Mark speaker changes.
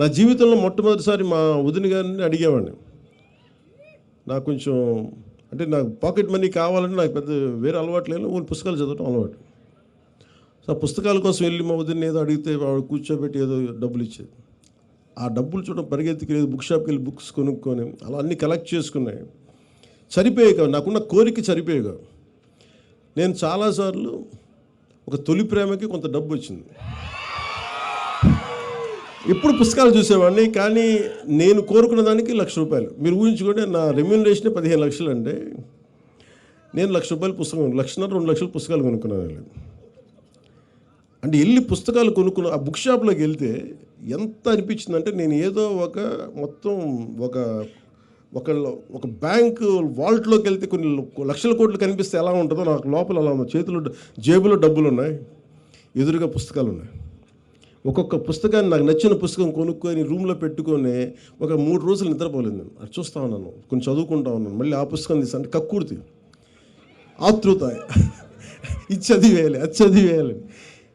Speaker 1: నా జీవితంలో మొట్టమొదటిసారి మా వదిన గారిని అడిగేవాడిని. నాకు కొంచెం అంటే నాకు పాకెట్ మనీ కావాలని నాకు పెద్ద వేరే అలవాటు లేదు ఓన్లీ పుస్తకాలు చదవడం అలవాటు. సో ఆ పుస్తకాల కోసం వెళ్ళి మా వదిన ఏదో అడిగితే వాడు కూర్చోబెట్టి ఏదో డబ్బులు ఇచ్చేది. ఆ డబ్బులు చూడడం పరిగెత్తికి లేదు బుక్ షాప్కి వెళ్ళి బుక్స్ కొనుక్కొని అలా అన్నీ కలెక్ట్ చేసుకున్నాయి. సరిపోయాయి కావు నాకున్న కోరిక సరిపోయాయి నేను చాలాసార్లు ఒక తొలి ప్రేమకి కొంత డబ్బు వచ్చింది. ఇప్పుడు పుస్తకాలు చూసేవాడిని కానీ నేను కోరుకున్న దానికి లక్ష రూపాయలు. మీరు ఊహించుకుంటే నా రెమ్యూనరేషన్ పదిహేను లక్షలు అంటే నేను లక్ష రూపాయలు పుస్తకం లక్షన్నర రెండు లక్షలు పుస్తకాలు కొనుక్కున్నాను వెళ్ళి. అంటే వెళ్ళి పుస్తకాలు కొనుక్కున్న ఆ బుక్ షాప్లోకి వెళ్తే ఎంత అనిపించిందంటే నేను ఏదో ఒక మొత్తం ఒక ఒక ఒక బ్యాంక్ వాల్ట్లోకి వెళ్తే కొన్ని లక్షల కోట్లు కనిపిస్తే ఎలా ఉంటుందో నాకు లోపల అలా ఉంది చేతిలో జేబులో డబ్బులు ఉన్నాయి. ఎదురుగా పుస్తకాలు ఉన్నాయి. ఒక్కొక్క పుస్తకాన్ని నాకు నచ్చిన పుస్తకం కొనుక్కొని రూమ్లో పెట్టుకొని ఒక మూడు రోజులు నిద్రపోలేదు నేను. అది చూస్తూ ఉన్నాను. కొంచెం చదువుకుంటా ఉన్నాను. మళ్ళీ ఆ పుస్తకం తీసాను అంటే కక్కుర్తి. ఆతృత ఇది చదివేయాలి అది చదివేయాలి.